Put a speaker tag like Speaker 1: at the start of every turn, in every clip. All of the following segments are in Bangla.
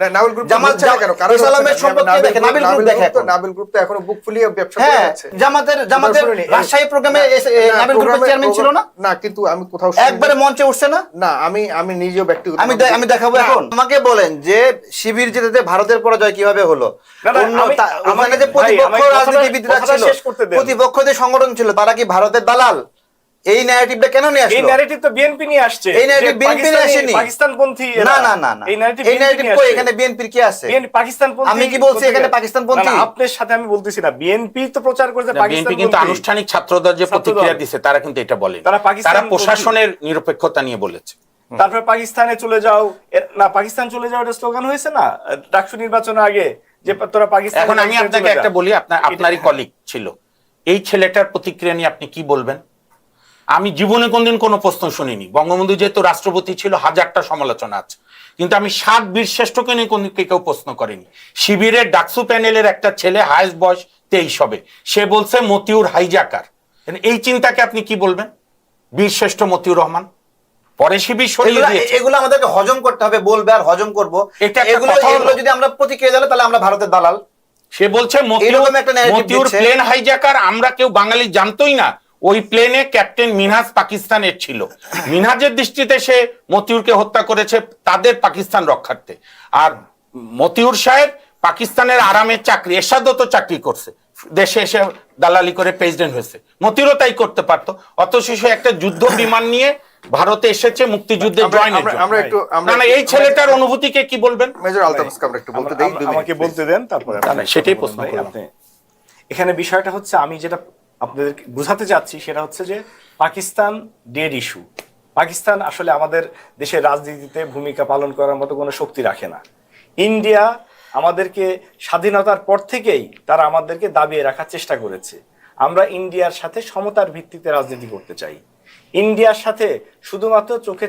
Speaker 1: না, নাবিল গ্রুপ
Speaker 2: জামাত
Speaker 1: হচ্ছে কেন? কারণ হচ্ছে
Speaker 2: ইসলামের
Speaker 1: না, নাবিল গ্রুপ-
Speaker 2: দেখে
Speaker 1: তো- নাবিল গ্রুপ তো এখনও বুক ফুলিয়ে ব্যবসা করে
Speaker 2: হ্যাঁ জামাতের জামাতের রাজশাহী প্রোগ্রামে
Speaker 1: না,
Speaker 2: এসে- এ,
Speaker 1: না,
Speaker 2: নাবিল গ্রুপের চেয়ারম্যান ছিল না?
Speaker 1: না কিন্তু আমি কোথাও
Speaker 2: একবারে মঞ্চে উঠছে না?
Speaker 1: না আমি আমি নিজেও ব্যক্তিগত
Speaker 2: আমি আমি দেখাবো এখন। আমাকে বলেন যে শিবির জেতাতে ভারতের পরাজয় কীভাবে হলো? ওখানে যে প্রতিপক্ষ রাজনীতিবিদরা ছিল প্রতিপক্ষ যে সংগঠন ছিল তারা কি ভারতের দালাল? এই ন্যারেটিভটা কেন নিয়ে
Speaker 3: এই ন্যারেটিভ তো বিএনপি নিয়ে আসছে।
Speaker 2: এই
Speaker 3: যে
Speaker 2: BNP নিয়ে আসেনি।
Speaker 3: পাকিস্তানপন্থী
Speaker 2: না না না না।
Speaker 3: এই ন্যারেটিভ
Speaker 2: এই ন্যারেটিভ কই? এখানে বিএনপির কি আছে?
Speaker 3: বিএনপি পাকিস্তানপন্থী
Speaker 2: আমি কি বলছি এখানে পাকিস্তানপন্থী?
Speaker 3: না, আপনার সাথে আমি বলতেছি না। বিএনপি তো প্রচার করছে
Speaker 4: বিএনপি কিন্তু আনুষ্ঠানিক ছাত্রদল যে প্রতিক্রিয়া দিছে তারা কিন্তু এটা বলেন।
Speaker 3: তারা পাকিস্তান
Speaker 4: তারা প্রশাসনের নিরপেক্ষতা নিয়ে বলেছে।
Speaker 3: তারপরে পাকিস্তানে চলে যাও। না পাকিস্তান চলে যাও এটা স্লোগান হয়েছে না? ডাকসু নির্বাচনের আগে যে তোরা পাকিস্তান
Speaker 4: এখন আমি আপনাকে একটা বলি আপনার আপনারই কলিগ ছিল। এই ছেলেটার প্রতিক্রিয়া নিয়ে আপনি কি বলবেন? আমি জীবনে কোনদিন কোনো প্রশ্ন শুনিনি। বঙ্গবন্ধু যেহেতু রাষ্ট্রপতি ছিল হাজারটা সমালোচনা আছে। কিন্তু আমি সাত বীর শ্রেষ্ঠকে নিয়ে কোনদিন কেউ প্রশ্ন করেনি। শিবিরের ডাকসু প্যানেলের একটা ছেলে হায়েস্ট বয়স তেইশ হবে সে বলছে মতিউর হাইজাকার। এই চিন্তাকে আপনি কি বলবেন? বীর শ্রেষ্ঠ মতিউর রহমান? পরে শিবির সরিয়ে দিয়েছে।
Speaker 2: এগুলো আমাদেরকে হজম করতে হবে বলবে আর হজম করব।
Speaker 4: এটা
Speaker 2: এগুলো এগুলো যদি আমরা প্রতিক্রিয়া জানাই তাহলে আমরা ভারতের দালাল।
Speaker 4: সে বলছে মতিউর। প্লেন হাইজ্যাকার আমরা কেউ বাঙালি জানতোই না। ওই প্লেনে ক্যাপ্টেন মিনহাজ পাকিস্তানের ছিল। মিনহাজের দৃষ্টিতে সে মতিউরকে হত্যা করেছে তাদের পাকিস্তান রক্ষার্থে। আর মতিউর সাহেব পাকিস্তানের আরামের চাকরি এরশাদও তো চাকরি করছে। দেশে এসে দালালি করে প্রেসিডেন্ট হয়েছে। মতিউরও তাই করতে পারতো। অত সে একটা যুদ্ধ বিমান নিয়ে ভারতে এসেছে মুক্তিযুদ্ধে জয়েনের
Speaker 1: আমরা- একটু
Speaker 4: না না এই ছেলেটার অনুভূতিকে কি বলবেন?
Speaker 1: মেজর আলতাফকে আমরা একটু বলতে দেই
Speaker 3: আমাকে বলতে দেন তারপরে
Speaker 4: না, না, সেটাই প্রশ্ন
Speaker 3: আপনি- এখানে বিষয়টা হচ্ছে আমি যেটা আপনাদের বুঝাতে চাচ্ছি সেটা হচ্ছে যে পাকিস্তান ডেড ইস্যু পাকিস্তান আসলে আমাদের দেশের রাজনীতিতে ভূমিকা পালন করার মতো কোনো শক্তি রাখে না। ইন্ডিয়া আমাদেরকে স্বাধীনতার পর থেকেই তারা আমাদেরকে দাবিয়ে রাখার চেষ্টা করেছে। আমরা ইন্ডিয়ার সাথে সমতার ভিত্তিতে রাজনীতি করতে চাই। ইন্ডিয়ার সাথে শুধুমাত্র চোখে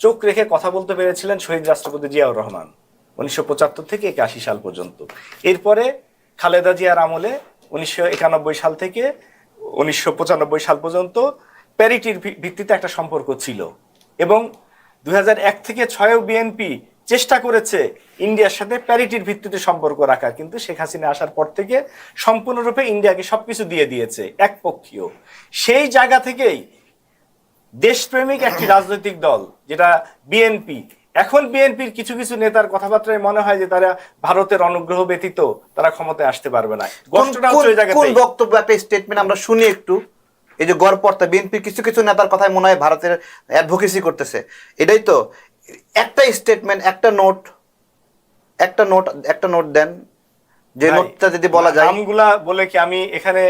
Speaker 3: চোখ রেখে কথা বলতে পেরেছিলেন শহীদ রাষ্ট্রপতি জিয়াউর রহমান, উনিশশো পঁচাত্তর থেকে একাশি সাল পর্যন্ত। এরপরে খালেদা জিয়ার আমলে উনিশশো একানব্বই সাল থেকে উনিশশো পঁচানব্বই সাল পর্যন্ত প্যারিটির ভিত্তিতে একটা সম্পর্ক ছিল। এবং দুই থেকে ছয়ও বিএনপি চেষ্টা করেছে ইন্ডিয়ার সাথে প্যারিটির ভিত্তিতে সম্পর্ক রাখার। কিন্তু শেখ হাসিনা আসার পর থেকে সম্পূর্ণরূপে ইন্ডিয়াকে সবকিছু দিয়ে দিয়েছে, একপক্ষীয়। সেই জায়গা থেকেই দেশপ্রেমিক একটি রাজনৈতিক দল, যেটা বিএনপি এখন বিএনপির কিছু কিছু নেতার কথাবার্তায় মনে হয় যে তারা ভারতের অনুগ্রহ ব্যতীত তারা ক্ষমতায় আসতে পারবে না।
Speaker 2: কোন বক্তব্য একটা স্টেটমেন্ট আমরা শুনি একটু? এই যে গড়পড়তা বিএনপির কিছু কিছু নেতার কথায় মনে হয় ভারতের অ্যাডভোকেসি করতেছে। এটাই তো। একটা স্টেটমেন্ট একটা নোট একটা নোট একটা নোট দেন। যে নোটটা যদি বলা যায়।
Speaker 3: নামগুলা বলে কি আমি এখানে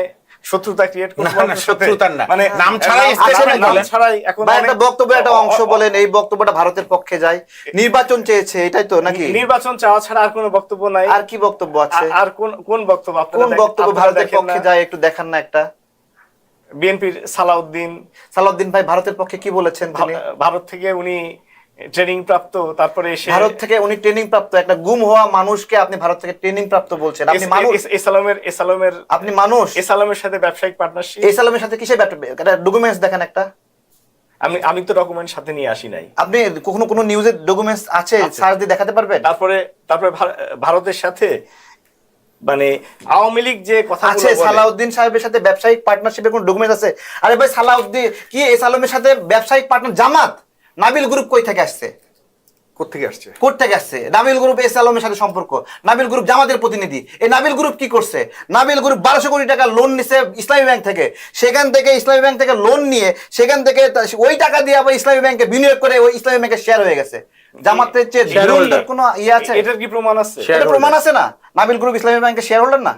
Speaker 3: শত্রুতা ক্রিয়েট করব?
Speaker 4: শত্রুতার না।
Speaker 3: মানে
Speaker 4: নাম ছাড়াই
Speaker 3: নাম- এখন
Speaker 2: একটা বক্তব্যের একটা অংশ বলেন এই বক্তব্যটা ভারতের পক্ষে যায়। নির্বাচন চেয়েছে এটাই তো নাকি?
Speaker 3: নির্বাচন চাওয়া ছাড়া আর কোনো বক্তব্য নাই।
Speaker 2: আর কি বক্তব্য আছে?
Speaker 3: আর কোন কোন বক্তব্য
Speaker 2: কোন বক্তব্য ভারতের পক্ষে যায়? একটু দেখান না একটা।
Speaker 3: বিএনপির সালাউদ্দিন।
Speaker 2: সালাউদ্দিন ভাই ভারতের পক্ষে কি বলেছেন
Speaker 3: ভারত থেকে উনি ট্রেনিং প্রাপ্ত তারপরে এসে
Speaker 2: ভারত থেকে উনি ট্রেনিং প্রাপ্ত একটা গুম হওয়া মানুষকে আপনি ভারত থেকে ট্রেনিং প্রাপ্ত বলছেন। আপনি মানুষ।
Speaker 3: এসালামের এসালামের
Speaker 2: আপনি মানুষ।
Speaker 3: এসালামের সাথে ব্যবসায়িক পার্টনারশিপ
Speaker 2: এই সালামের সাথে কিসে একটা ডকুমেন্টস দেখেন একটা।
Speaker 3: আমি আমি তো ডকুমেন্ট সাথে নিয়ে আসি নাই।
Speaker 2: আপনি কখনো কোনো নিউজের ডকুমেন্টস আছে? সার্চ দিয়ে দেখাতে পারবেন?
Speaker 3: তারপরে তারপরে ভারতের সাথে মানে আওয়ামী লীগ যে কথা
Speaker 2: আছে সালাউদ্দিন সাহেবের সাথে ব্যবসায়িক পার্টনারশিপের কোনো ডকুমেন্টস আছে? আরে ভাই সালাউদ্দিন কি এই সালামের সাথে ব্যবসায়িক পার্টনার জামাত? নাবিল গ্রুপ কই থেকে আসছে?
Speaker 1: কোত্থেকে আসছে?
Speaker 2: নাবিল গ্রুপ এস আলমের সাথে সম্পর্ক। নাবিল গ্রুপ জামাতের প্রতিনিধি। এই নাবিল গ্রুপ কি করছে? নাবিল গ্রুপ বারোশো কোটি টাকা লোন নিছে ইসলামী ব্যাংক থেকে। সেখান থেকে ইসলামী ব্যাংক থেকে লোন নিয়ে সেখান থেকে ওই টাকা দিয়ে আবার ইসলামী ব্যাংকে বিনিয়োগ করে ওই ইসলামী ব্যাংকের শেয়ার হয়ে গেছে। জামাতের চেয়ে কোনো ইয়ে আছে?
Speaker 3: এটার কি প্রমাণ আছে?
Speaker 2: প্রমাণ আছে না? নাবিল গ্রুপ ইসলামী ব্যাংকের শেয়ার হোল্ডার না?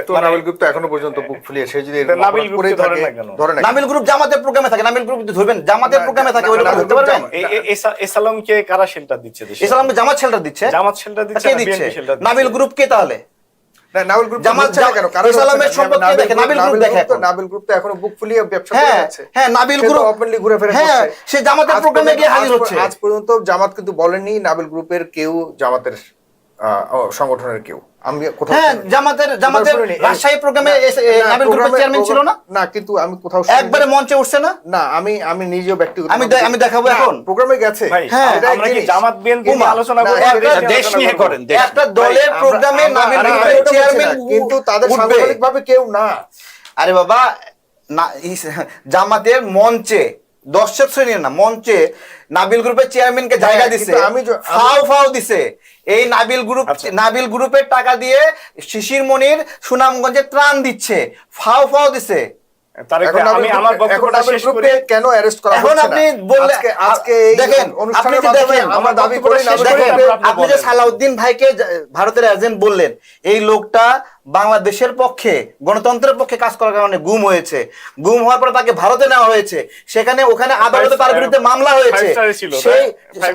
Speaker 1: তো
Speaker 3: মানে-
Speaker 1: নাবিল গ্রুপ তো এখনও পর্যন্ত বুক ফুলিয়ে সে যদি
Speaker 3: নাবিল গ্রুপকে ধরে না কেন?
Speaker 1: ধরে না কেন?
Speaker 2: নাবিল গ্রুপ জামাতের প্রোগ্রামে থাকে নাবিল গ্রুপ ধরবেন জামাতের প্রোগ্রামে থাকে ওই লোক ধরতে পারবেন
Speaker 1: জামাত-
Speaker 3: এ- এ- এসা- এসালামকে কারা শেল্টার দিচ্ছে দেশে
Speaker 2: জামাত শেল্টার দিচ্ছে
Speaker 3: জামাত শেল্টার দিচ্ছে
Speaker 2: কে
Speaker 3: না
Speaker 2: দিচ্ছে
Speaker 3: বিএনপি শেল্টার
Speaker 2: নাবিল গ্রুপ কে তাহলে
Speaker 1: নাবিল গ্রুপ
Speaker 2: জামাত
Speaker 1: কেন? কারণ
Speaker 2: ইসলামের
Speaker 1: হচ্ছে না,
Speaker 2: সম্পদ কে
Speaker 1: নাবিল
Speaker 2: দেখে? নাবিল গ্রুপ দেখে এখন।
Speaker 1: নাবিল গ্রুপ তো এখনও বুক ফুলিয়ে ব্যবসা করে
Speaker 2: হ্যাঁ
Speaker 1: যাচ্ছে
Speaker 2: হ্যাঁ নাবিল গ্রুপ
Speaker 1: openly ঘুরে ফিরে
Speaker 2: হ্যাঁ সে জামাতের প্রোগ্রামে গিয়ে হাজির হচ্ছে
Speaker 1: আজ পর্যন্ত জামাত কিন্তু বলেনি নাবিল গ্রুপের কেউ জামাতের সংগঠনের কেউ। আমি কোথাও
Speaker 2: হ্যাঁ জামাতের জামাতের রাজশাহী প্রোগ্রামে এসে- নাবিল গ্রুপের চেয়ারম্যান ছিল না?
Speaker 1: না কিন্তু আমি কোথাও
Speaker 2: একবারে মঞ্চে উঠছে না?
Speaker 1: না আমি আমি নিজেও ব্যক্তিগত
Speaker 2: আমি আমি দেখাবো এখন?
Speaker 1: প্রোগ্রামে গেছে।
Speaker 2: হ্যাঁ,
Speaker 3: আমরা কি জামাত বিএনপি নিয়ে আলোচনা করব দেশ নিয়ে?
Speaker 4: করেন
Speaker 2: একটা দলের প্রোগ্রামে নাবিল গ্রুপের চেয়ারম্যান
Speaker 1: কিন্তু তাদের
Speaker 2: উঠবে।
Speaker 1: সাংগঠনিক ভাবে কেউ না।
Speaker 2: আরে বাবা না জামাতের মঞ্চে দর্শক শ্রেণির না মঞ্চে নাবিল গ্রুপের চেয়ারম্যানকে জায়গা দিছে।
Speaker 1: আমি
Speaker 2: ফাও ফাও দিছে। এই নাবিল গ্রুপ
Speaker 3: আচ্ছা।
Speaker 2: নাবিল গ্রুপের টাকা দিয়ে শিশির মনির সুনামগঞ্জে ত্রাণ দিচ্ছে। ফাও ফাও দিছে।
Speaker 1: কেন অ্যারেস্ট করা
Speaker 2: এখন বললে
Speaker 1: আজকে
Speaker 2: দেখেন দেখেন,
Speaker 1: আমরা দাবি করি।
Speaker 3: আপনি
Speaker 2: যে সালাউদ্দিন ভাইকে ভারতের এজেন্ট বললেন এই লোকটা বাংলাদেশের পক্ষে গণতন্ত্রের পক্ষে কাজ করার কারণে গুম হয়েছে। গুম হওয়ার পরে তাকে ভারতে নেওয়া হয়েছে। সেখানে ওখানে আদালতে তার বিরুদ্ধে মামলা হয়েছে। সেই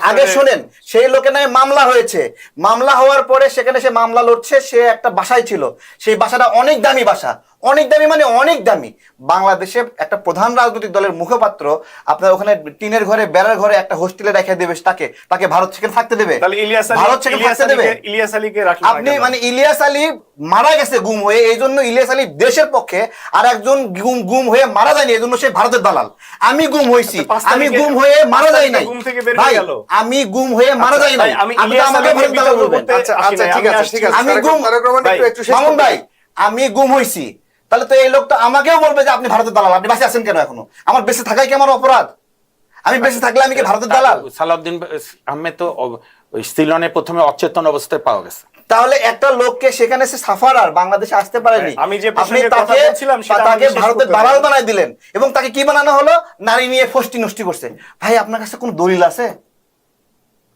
Speaker 2: আগে শোনেন সেই লোকের নামে মামলা হয়েছে। মামলা হওয়ার পরে সেখানে সে মামলা লড়ছে সে একটা বাসায় ছিল। সেই বাসাটা অনেক দামি বাসা। অনেক দামি মানে অনেক দামি। বাংলাদেশে একটা প্রধান রাজনৈতিক দলের মুখপাত্র আপনার ওখানে টিনের ঘরে বেড়ার ঘরে একটা হোস্টেলে রেখে দেবে তাকে তাকে ভারত সেখানে থাকতে দেবে।
Speaker 3: তাহলে ইলিয়াস আলী
Speaker 2: ভারত সেখানে থাকতে দেবে।
Speaker 3: ইলিয়াস আলীকে
Speaker 2: আপনি মানে ইলিয়াস আলী মারা গেছে গুম হয়ে এই জন্য ইলিয়াস আলী দেশের পক্ষে আর একজন গুম গুম হয়ে মারা যায়নি এই জন্য সে ভারতের দালাল। আমি গুম হয়েছি
Speaker 3: আচ্ছা,
Speaker 2: আমি গুম হয়ে মারা যাই নাই।
Speaker 3: হয়ে
Speaker 2: ভাই আমি গুম হয়ে মারা
Speaker 3: আচ্ছা,
Speaker 2: যাই নাই।
Speaker 3: আমি
Speaker 2: আমাকে
Speaker 3: আলীকে
Speaker 2: ভারত দালাল বলবেন।
Speaker 1: আচ্ছা আচ্ছা ঠিক আছে ঠিক আছে।
Speaker 2: আমি গুম- মামুন ভাই আমি গুম হয়েছি। তাহলে তো এই লোকটা আমাকেও বলবে যে আপনি ভারতের দালাল আপনি বাসে আছেন কেন এখনও? আমার বেঁচে থাকাই কি আমার অপরাধ? আমি বেঁচে থাকলে আমি কি ভারতের দালাল?
Speaker 4: সালাউদ্দিন আহমেদ তো ওই সিলনে প্রথমে অচেতন অবস্থায় পাওয়া গেছে।
Speaker 2: তাহলে একটা লোককে সেখানে সে সাফারার বাংলাদেশে আসতে পারেনি।
Speaker 3: আমি যে
Speaker 2: আপনি তাকে তাকে ভারতের দালাল বানাই দিলেন এবং তাকে কি বানানো হলো? নারী নিয়ে ফষ্টি নষ্টি করছে। ভাই আপনার কাছে কোনো দলিল আছে?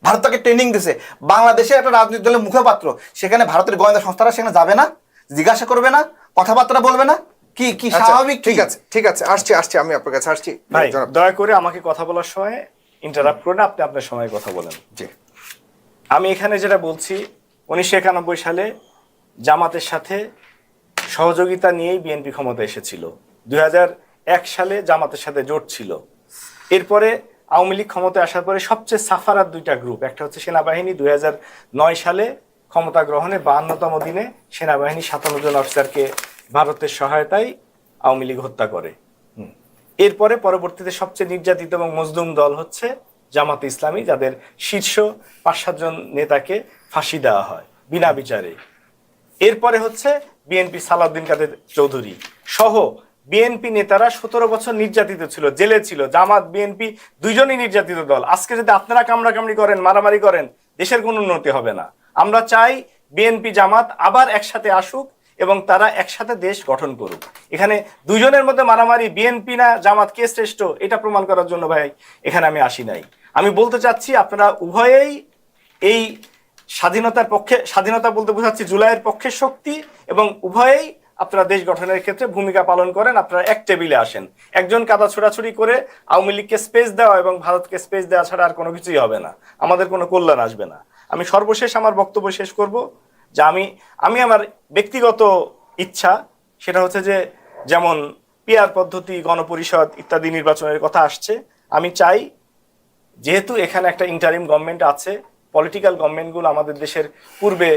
Speaker 2: ভারত তাকে ট্রেনিং দিছে। বাংলাদেশে একটা রাজনৈতিক দলের মুখপাত্র সেখানে ভারতের গোয়েন্দা সংস্থারা সেখানে যাবে না জিজ্ঞাসা করবে না কথাবার্তা বলবে না? কি কি
Speaker 1: আচ্ছা,
Speaker 2: স্বাভাবিক
Speaker 1: ঠিক আছে ঠিক আছে আসছি আসছি আমি আপনার কাছে আসছি।
Speaker 3: ভাই দয়া করে আমাকে কথা বলার সময় ইন্টারাপ্ট করে না আপনি আপনার সময় কথা বলেন।
Speaker 1: জি।
Speaker 3: আমি এখানে যেটা বলছি উনিশশো একানব্বই সালে জামাতের সাথে সহযোগিতা নিয়েই বিএনপি ক্ষমতা এসেছিল। দুই এক সালে জামাতের সাথে জোট ছিল। এরপরে আওয়ামী লীগ ক্ষমতায় আসার পরে সবচেয়ে সাফারার দুইটা গ্রুপ, একটা হচ্ছে সেনাবাহিনী। দুই নয় সালে ক্ষমতা গ্রহণে বাহান্নতম দিনে সেনাবাহিনী সাতান্ন জন অফিসারকে ভারতের সহায়তায় আওয়ামী লীগ হত্যা করে। এরপরে পরবর্তীতে সবচেয়ে নির্যাতিত এবং মজলুম দল হচ্ছে জামাত ইসলামী, যাদের শীর্ষ পাঁচ সাতজন নেতাকে ফাঁসি দেওয়া হয়, বিনা বিচারে। এরপরে হচ্ছে বিএনপি সালাউদ্দিন কাদের চৌধুরী সহ বিএনপি নেতারা সতেরো বছর নির্যাতিত ছিল, জেলে ছিল, জামাত, বিএনপি দুইজনই নির্যাতিত দল। আজকে যদি আপনারা কামড়াকামড়ি করেন, মারামারি করেন, দেশের কোনো উন্নতি হবে না। আমরা চাই বিএনপি জামাত আবার একসাথে আসুক এবং তারা একসাথে দেশ গঠন করুক। এখানে দুজনের মধ্যে মারামারি, বিএনপি না, জামাত, কে শ্রেষ্ঠ, এটা প্রমাণ করার জন্য ভাই, এখানে আমি আসি নাই। আমি বলতে চাচ্ছি, আপনারা উভয়েই এই স্বাধীনতার পক্ষে, স্বাধীনতা বলতে বোঝাচ্ছি জুলাইয়ের পক্ষের শক্তি এবং উভয়েই আপনারা দেশ গঠনের ক্ষেত্রে ভূমিকা পালন করেন। আপনারা এক টেবিলে আসেন। একজন কাদা ছোড়াছুড়ি করে আওয়ামী লীগকে স্পেস দেওয়া এবং ভারতকে স্পেস দেওয়া ছাড়া আর কোনো কিছুই হবে না। আমাদের কোনো কল্যাণ আসবে না। আমি সর্বশেষ আমার বক্তব্য শেষ করব যে আমি আমি আমার ব্যক্তিগত ইচ্ছা, সেটা হচ্ছে যে যেমন পিয়ার পদ্ধতি, গণপরিষদ ইত্যাদি নির্বাচনের কথা আসছে, আমি চাই যেহেতু এখানে একটা ইন্টারিম গভর্নমেন্ট আছে পলিটিক্যাল গভর্নমেন্টগুলো আমাদের দেশের পূর্বে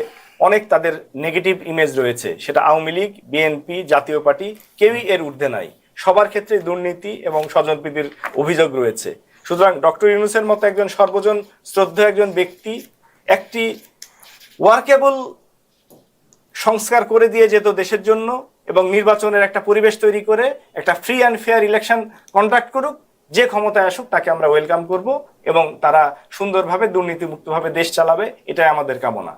Speaker 3: অনেক তাদের নেগেটিভ ইমেজ রয়েছে। সেটা আওয়ামী লীগ বিএনপি জাতীয় পার্টি, কেউই এর ঊর্ধ্বে নাই। সবার ক্ষেত্রে দুর্নীতি এবং স্বজনপ্রীতির অভিযোগ রয়েছে। সুতরাং ডক্টর ইউনুসের মতো একজন সর্বজন শ্রদ্ধেয় একজন ব্যক্তি একটি ওয়ার্কেবল সংস্কার করে দিয়ে যেত দেশের জন্য এবং নির্বাচনের একটা পরিবেশ তৈরি করে, একটা free and fair election conduct করুক যে ক্ষমতায় আসুক তাকে আমরা ওয়েলকাম করব এবং তারা সুন্দরভাবে দুর্নীতিমুক্তভাবে দেশ চালাবে, এটাই আমাদের কামনা।